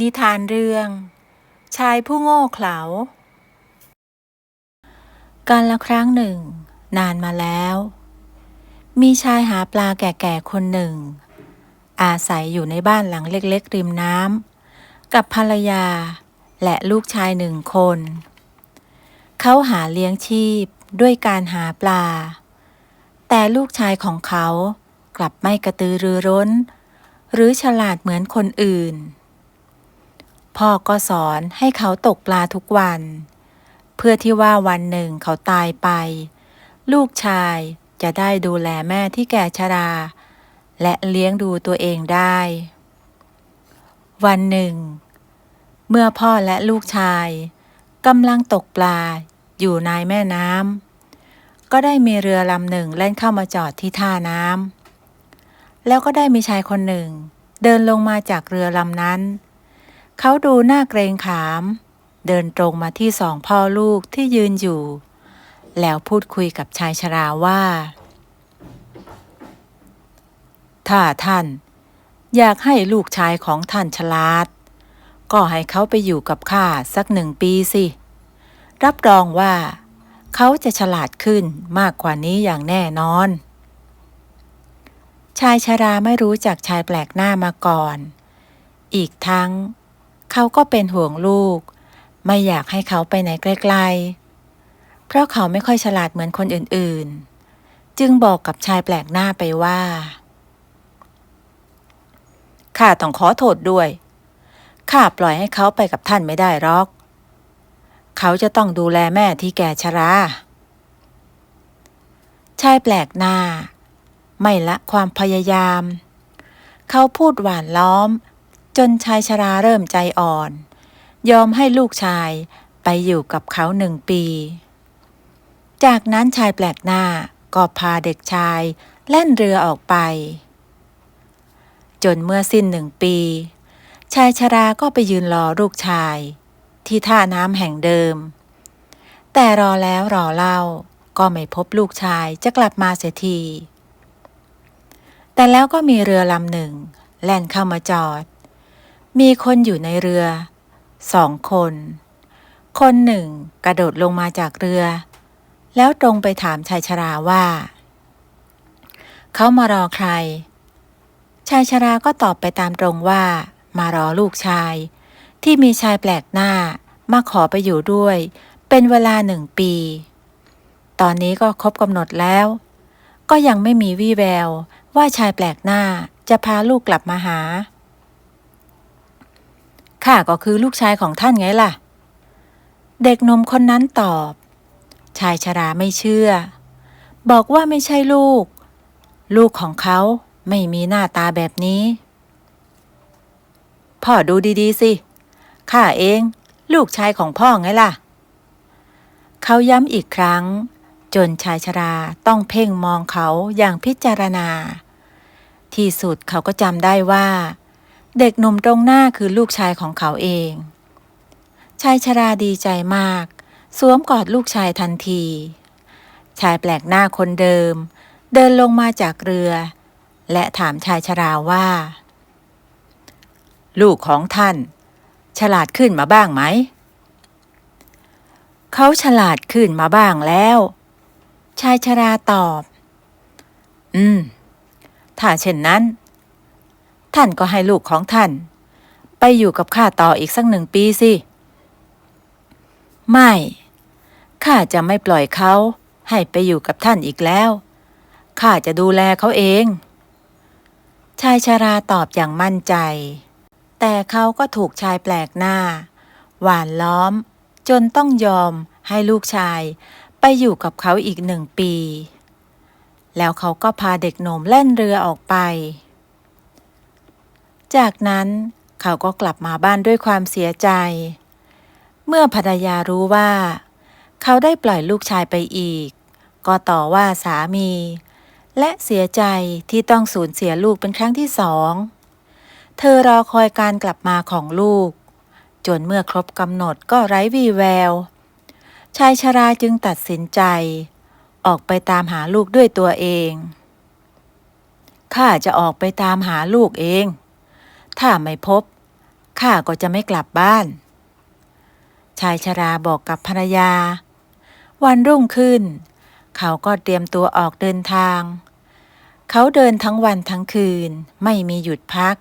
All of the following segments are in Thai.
นิทานเรื่อง ชายผู้โง่เขลาการละครั้งหนึ่ง นานมาแล้ว มีชายหาปลาแก่ๆคนหนึ่ง อาศัยอยู่ในบ้านหลังเล็กๆ ริมน้ำกับภรรยาและลูกชายหนึ่งคน เขาหาเลี้ยงชีพด้วยการหาปลา แต่ลูกชายของเขากลับไม่กระตือรือร้น หรือฉลาดเหมือนคนอื่น พ่อก็สอนให้เขาตกปลาทุกวัน เพื่อที่ว่าวันหนึ่งเขาตายไป ลูกชายจะได้ดูแลแม่ที่แก่ชรา และเลี้ยงดูตัวเองได้ วันหนึ่ง เมื่อพ่อและลูกชายกำลังตกปลาอยู่ในแม่น้ำก็ได้มีเรือลำหนึ่งแล่นเข้ามาจอดที่ท่าน้ำแล้วก็ได้มีชายคนหนึ่ง เดินลงมาจากเรือลำนั้น เขาดูหน้าเกรงขาม เดินตรงมาที่สองพ่อลูกที่ยืนอยู่ แล้วพูดคุยกับชายชราว่า ถ้าท่าน อยากให้ลูกชายของท่านฉลาด ก็ให้เขาไปอยู่กับข้าสักหนึ่งปีสิ รับรองว่า เขาจะฉลาดขึ้นมากกว่านี้อย่างแน่นอน ชายชราไม่รู้จักชายแปลกหน้ามาก่อน อีกทั้ง เขาก็เป็นห่วงลูก ไม่อยากให้เขาไปไหนไกลๆ เพราะเขาไม่ค่อยฉลาดเหมือนคนอื่นๆ จึงบอกกับชายแปลกหน้าไปว่า ข้าต้องขอโทษด้วย ข้าปล่อยให้เขาไปกับท่านไม่ได้หรอก เขาจะต้องดูแลแม่ที่แก่ชราชายแปลกหน้า ไม่ละความพยายาม เขาพูดหวานล้อม จนชายชราเริ่มใจอ่อน ยอมให้ลูกชายไปอยู่กับเขาหนึ่งปี จากนั้นชายแปลกหน้าก็พาเด็กชายแล่นเรือออกไป จนเมื่อสิ้นหนึ่งปี ชายชราก็ไปยืนรอลูกชาย ที่ท่าน้ำแห่งเดิม แต่รอแล้วรอเล่าก็ไม่พบลูกชายจะกลับมาเสียที แต่แล้วก็มีเรือลำหนึ่ง แล่นเข้ามาจอด มีคนอยู่ในเรือสองคน คนหนึ่งกระโดดลงมาจากเรือ แล้วตรงไปถามชายชราว่า เขามารอใคร ชายชราก็ตอบไปตามตรงว่า มารอลูกชาย ที่มีชายแปลกหน้ามาขอไปอยู่ด้วย เป็นเวลาหนึ่งปี ตอนนี้ก็ครบกำหนดแล้ว ก็ยังไม่มีวี่แววว่าชายแปลกหน้าจะพาลูกกลับมาหา ข้าก็คือลูกชายของท่านไงล่ะ เด็กหนมคนนั้นตอบ ชายชราไม่เชื่อ บอกว่าไม่ใช่ลูก ลูกของเขาไม่มีหน้าตาแบบนี้ พ่อดูดีๆ สิ ข้าเอง ลูกชายของพ่อไงล่ะ เขาย้ำอีกครั้ง จนชายชราต้องเพ่งมองเขาอย่างพิจารณา ที่สุดเขาก็จำได้ว่า เด็กหนุ่มตรงหน้าคือลูกชายของเขาเอง ชายชราดีใจมาก สวมกอดลูกชายทันที ชายแปลกหน้าคนเดิม เดินลงมาจากเรือ และถามชายชราว่า ลูกของท่าน ฉลาดขึ้นมาบ้างไหม เขาฉลาดขึ้นมาบ้างแล้ว ชายชราตอบ อืม ถ้าเช่นนั้น ท่านก็ให้ลูกของท่าน ไปอยู่กับข้าต่ออีกสักหนึ่งปีสิ ไม่ ข้าจะไม่ปล่อยเขาให้ไปอยู่กับท่านอีกแล้ว ข้าจะดูแลเขาเอง ชายชราตอบอย่างมั่นใจ แต่เขาก็ถูกชายแปลกหน้า หวานล้อม จนต้องยอมให้ลูกชายไปอยู่กับเขาอีกหนึ่งปี แล้วเขาก็พาเด็กหนุ่มเล่นเรือออกไป จากนั้นเขาก็กลับมาบ้านด้วยความเสียใจ เมื่อภรรยารู้ว่า เขาได้ปล่อยลูกชายไปอีก ก็ต่อว่าสามี และเสียใจที่ต้องสูญเสียลูกเป็นครั้งที่สอง เธอรอคอยการกลับมาของลูก จนเมื่อครบกำหนดก็ไร้วี่แวว ชายชราจึงตัดสินใจ ออกไปตามหาลูกด้วยตัวเองข้าจะออกไปตามหาลูกเอง ถ้าไม่พบข้าก็จะไม่กลับบ้าน ชายชราบอกกับภรรยา วันรุ่งขึ้น เขาก็เตรียมตัวออกเดินทาง เขาเดินทั้งวันทั้งคืนไม่มีหยุดพัก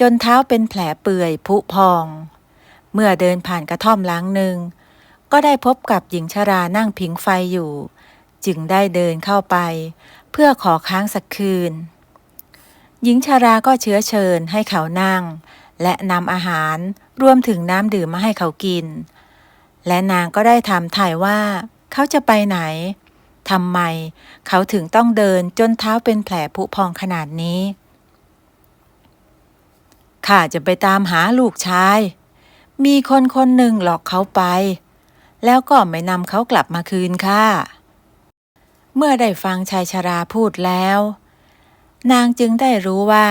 จนเท้าเป็นแผลเปื่อยผุพอง เมื่อเดินผ่านกระท่อมหล้างหนึ่ง ก็ได้พบกับหญิงชรานั่งผิงไฟอยู่ จึงได้เดินเข้าไป เพื่อขอค้างสักคืน หญิงชาราก็เชื้อเชิญให้เขานั่ง และนำอาหารรวมถึงน้ำดื่มมาให้เขากิน และนางก็ได้ถามถ่ายว่า เขาจะไปไหนทำไม เขาถึงต้องเดินจนเท้าเป็นแผลผุพองขนาดนี้ ข้าจะไปตามหาลูกชาย มีคนคนหนึ่งหลอกเขาไป แล้วก็ไม่นำเขากลับมาคืนค่ะ เมื่อได้ฟังชายชราพูดแล้ว นางจึงได้รู้ว่า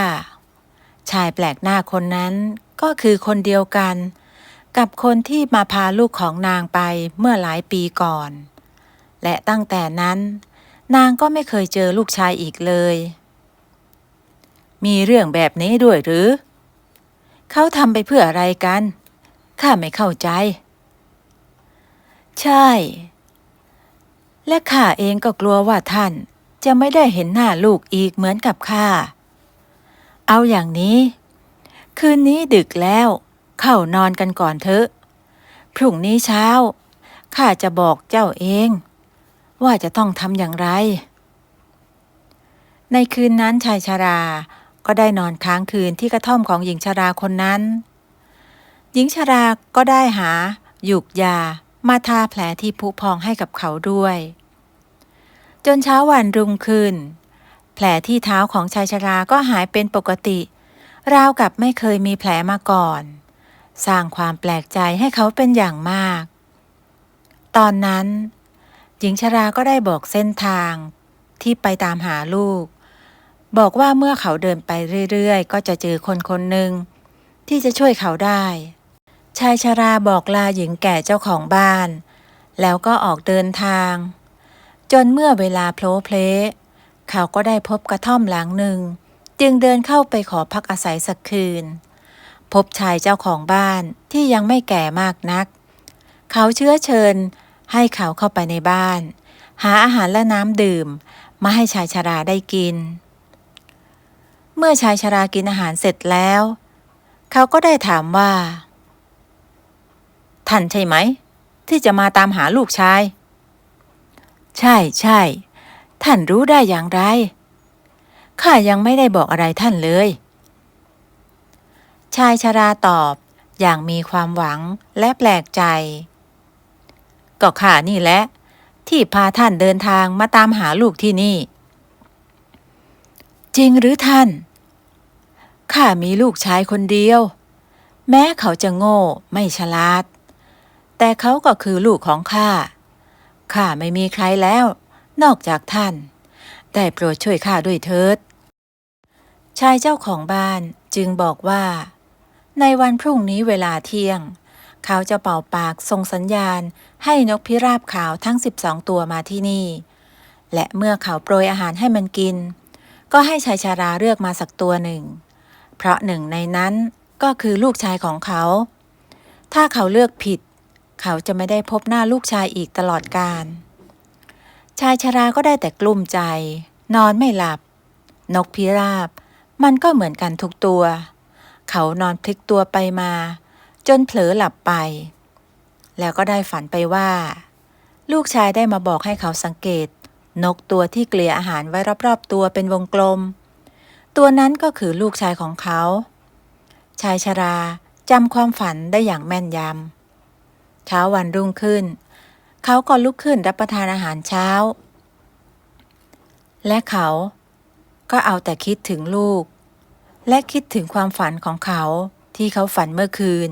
ชายแปลกหน้าคนนั้นก็คือคนเดียวกัน กับคนที่มาพาลูกของนางไปเมื่อหลายปีก่อน และตั้งแต่นั้น นางก็ไม่เคยเจอลูกชายอีกเลย มีเรื่องแบบนี้ด้วยหรือ เขาทำไปเพื่ออะไรกัน ข้าไม่เข้าใจ ใช่ และข้าเองก็กลัวว่าท่าน จะไม่ได้เห็นหน้าลูกอีกเหมือนกับข้า เอาอย่างนี้ คืนนี้ดึกแล้ว เข้านอนกันก่อนเถอะ พรุ่งนี้เช้าข้าจะบอกเจ้าเอง ว่าจะต้องทำอย่างไร ในคืนนั้นชายชาราก็ได้นอนค้างคืนที่กระท่อมของหญิงชาราคนนั้น หญิงชาราก็ได้หาหยุกยามาทาแผลที่ผุพองให้กับเขาด้วย จนเช้าวันรุ่งขึ้น แผลที่เท้าของชายชราก็หายเป็นปกติ ราวกับไม่เคยมีแผลมาก่อน สร้างความแปลกใจให้เขาเป็นอย่างมาก ตอนนั้น หญิงชราก็ได้บอกเส้นทางที่ไปตามหาลูก บอกว่าเมื่อเขาเดินไปเรื่อยๆ ก็จะเจอคนคนหนึ่งที่จะช่วยเขาได้ ชายชราบอกลาหญิงแก่เจ้าของบ้าน แล้วก็ออกเดินทาง จนเมื่อเวลาโพลเพลเขาก็ได้พบกระท่อมหลังหนึ่ง จึงเดินเข้าไปขอพักอาศัยสักคืน พบชายเจ้าของบ้านที่ยังไม่แก่มากนัก เขาเชื้อเชิญให้เขาเข้าไปในบ้าน หาอาหารและน้ำดื่ม มาให้ชายชราได้กิน เมื่อชายชรากินอาหารเสร็จแล้ว เขาก็ได้ถามว่า ท่านใช่ไหม ที่จะมาตามหาลูกชาย ใช่ใช่ ท่านรู้ได้อย่างไร ข้ายังไม่ได้บอกอะไรท่านเลย ชายชราตอบอย่างมีความหวังและแปลกใจ ก็ข้านี่แหละ ที่พาท่านเดินทางมาตามหาลูกที่นี่ จริงหรือท่าน ข้ามีลูกชายคนเดียว แม้เขาจะโง่ไม่ฉลาด แต่เขาก็คือลูกของข้า ข้าไม่มีใครแล้ว นอกจากท่านได้โปรดช่วยข้าด้วยเถิด ชายเจ้าของบ้านจึงบอกว่า ในวันพรุ่งนี้เวลาเที่ยง เขาจะเป่าปากส่งสัญญาณให้นกพิราบขาวทั้ง 12 ตัวมาที่นี่ และเมื่อเขาโปรยอาหารให้มันกิน ก็ให้ชายชาราเลือกมาสักตัวหนึ่ง เพราะหนึ่งในนั้นก็คือลูกชายของเขา ถ้าเขาเลือกผิด เขาจะไม่ได้พบหน้าลูกชายอีกตลอดกาลชายชราก็ได้แต่กลุ้มใจ นอนไม่หลับ นกพิราบ มันก็เหมือนกันทุกตัว เขานอนพลิกตัวไปมา จนเผลอหลับไป แล้วก็ได้ฝันไปว่า ลูกชายได้มาบอกให้เขาสังเกต นกตัวที่เกลี่ยอาหารไว้รอบๆตัวเป็นวงกลม ตัวนั้นก็คือลูกชายของเขา ชายชราจำความฝันได้อย่างแม่นยำ เช้าวันรุ่งขึ้น เขาก็ลุกขึ้นรับประทานอาหารเช้า และเขาก็เอาแต่คิดถึงลูก และคิดถึงความฝันของเขาที่เขาฝันเมื่อคืน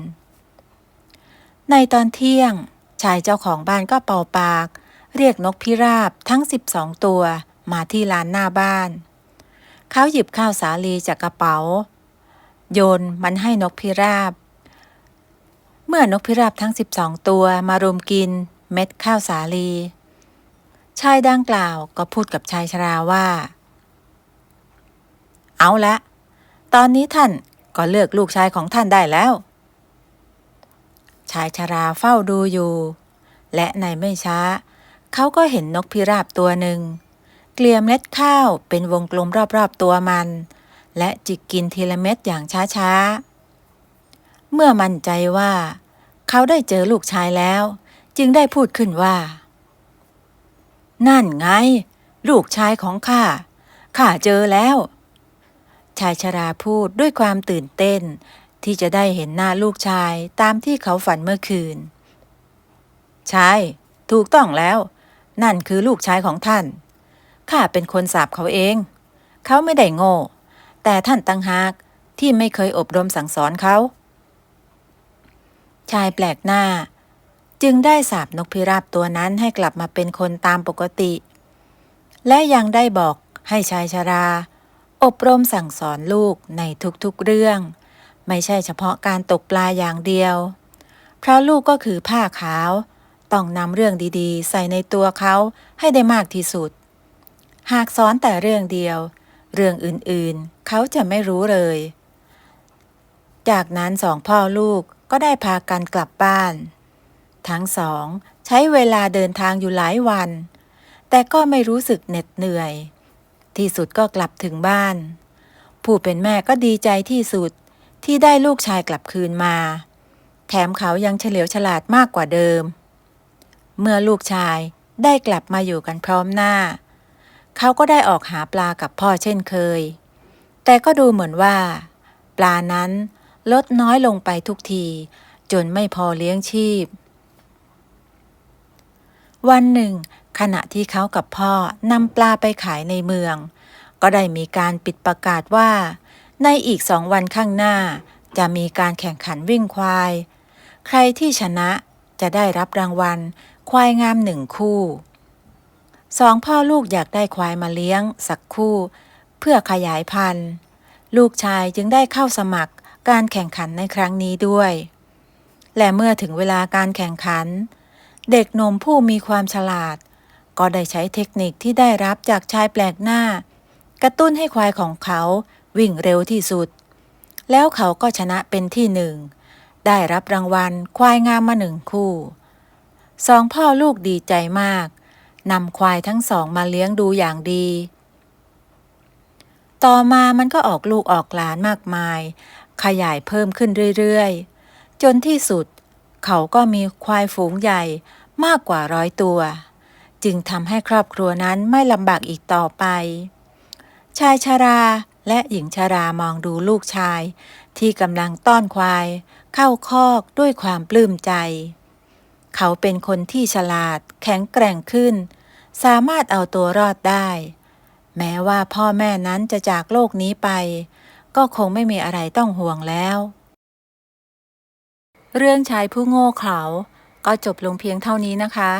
ในตอนเที่ยง ชายเจ้าของบ้านก็เป่าปาก เรียกนกพิราบทั้ง 12 ตัวมาที่ลานหน้าบ้าน เขาหยิบข้าวสาลีจากกระเป๋า โยนมันให้นกพิราบ เมื่อนกพิราบทั้ง 12 ตัวมารุมกินเม็ดข้าวสาลี ชายดังกล่าวก็พูดกับชายชราว่า เอาละ ตอนนี้ท่านก็เลือกลูกชายของท่านได้แล้ว ชายชราเฝ้าดูอยู่ และในไม่ช้า เขาก็เห็นนกพิราบตัวหนึ่ง เกลี่ยเม็ดข้าวเป็นวงกลมรอบๆตัวมัน และจิกกินทีละเม็ดอย่างช้าๆ เมื่อมั่นใจว่า เขาได้เจอลูกชายแล้ว จึงได้พูดขึ้นว่า นั่นไง ลูกชายของข้าข้าเจอแล้ว ชายชราพูดด้วยความตื่นเต้น ที่จะได้เห็นหน้าลูกชายตามที่เขาฝันเมื่อคืน ใช่ ถูกต้องแล้ว นั่นคือลูกชายของท่าน ข้าเป็นคนสาบเขาเอง เขาไม่ได้โง่ แต่ท่านตังหากที่ไม่เคยอบรมสั่งสอนเขา ชายแปลกหน้า จึงได้สาบนกพิราบตัวนั้นให้กลับมาเป็นคนตามปกติ และยังได้บอกให้ชายชรา อบรมสั่งสอนลูกในทุกๆเรื่อง ไม่ใช่เฉพาะการตกปลาอย่างเดียว เพราะลูกก็คือผ้าขาว ต้องนำเรื่องดีๆ ใส่ในตัวเขาให้ได้มากที่สุด หากสอนแต่เรื่องเดียว เรื่องอื่นๆ เขาจะไม่รู้เลย จากนั้นสองพ่อลูก ก็ได้พากันกลับบ้าน ทั้งสองใช้เวลาเดินทางอยู่หลายวัน แต่ก็ไม่รู้สึกเหน็ดเหนื่อย ที่สุดก็กลับถึงบ้าน ผู้เป็นแม่ก็ดีใจที่สุดที่ได้ลูกชายกลับคืนมา แถมเขายังเฉลียวฉลาดมากกว่าเดิม เมื่อลูกชายได้กลับมาอยู่กันพร้อมหน้า เขาก็ได้ออกหาปลากับพ่อเช่นเคย แต่ก็ดูเหมือนว่า ปลานั้น ลดน้อยลงไปทุกที จนไม่พอเลี้ยงชีพ วันหนึ่ง ขณะที่เขากับพ่อนำปลาไปขายในเมือง ก็ได้มีการปิดประกาศว่า ในอีกสองวันข้างหน้า จะมีการแข่งขันวิ่งควาย ใครที่ชนะจะได้รับรางวัล ควายงามหนึ่งคู่สองพ่อลูกอยากได้ควายมาเลี้ยงสักคู่ เพื่อขยายพันธุ์ ลูกชายจึงได้เข้าสมัคร การแข่งขันในครั้งนี้ด้วย และเมื่อถึงเวลาการแข่งขัน เด็กหนุ่มผู้มีความฉลาด ก็ได้ใช้เทคนิคที่ได้รับจากชายแปลกหน้า กระตุ้นให้ควายของเขาวิ่งเร็วที่สุด แล้วเขาก็ชนะเป็นที่หนึ่ง ได้รับรางวัลควายงามมาหนึ่งคู่สองพ่อลูกดีใจมากนำควายทั้งสองมาเลี้ยงดูอย่างดี ต่อมามันก็ออกลูกออกหลานมากมาย ขยายเพิ่มขึ้นเรื่อยๆ จนที่สุด เขาก็มีควายฝูงใหญ่มากกว่าร้อยตัว จึงทำให้ครอบครัวนั้นไม่ลำบากอีกต่อไป ชายชาราและหญิงชารามองดูลูกชาย ที่กำลังต้อนควาย เข้าคอกด้วยความปลื้มใจ เขาเป็นคนที่ฉลาดแข็งแกร่งขึ้น สามารถเอาตัวรอดได้ แม้ว่าพ่อแม่นั้นจะจากโลกนี้ไป ก็คงไม่มีอะไรต้องห่วงแล้ว เรื่องชายผู้โง่เขลาก็จบลงเพียงเท่านี้นะคะ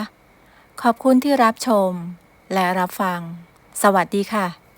ขอบคุณที่รับชมและรับฟัง สวัสดีค่ะ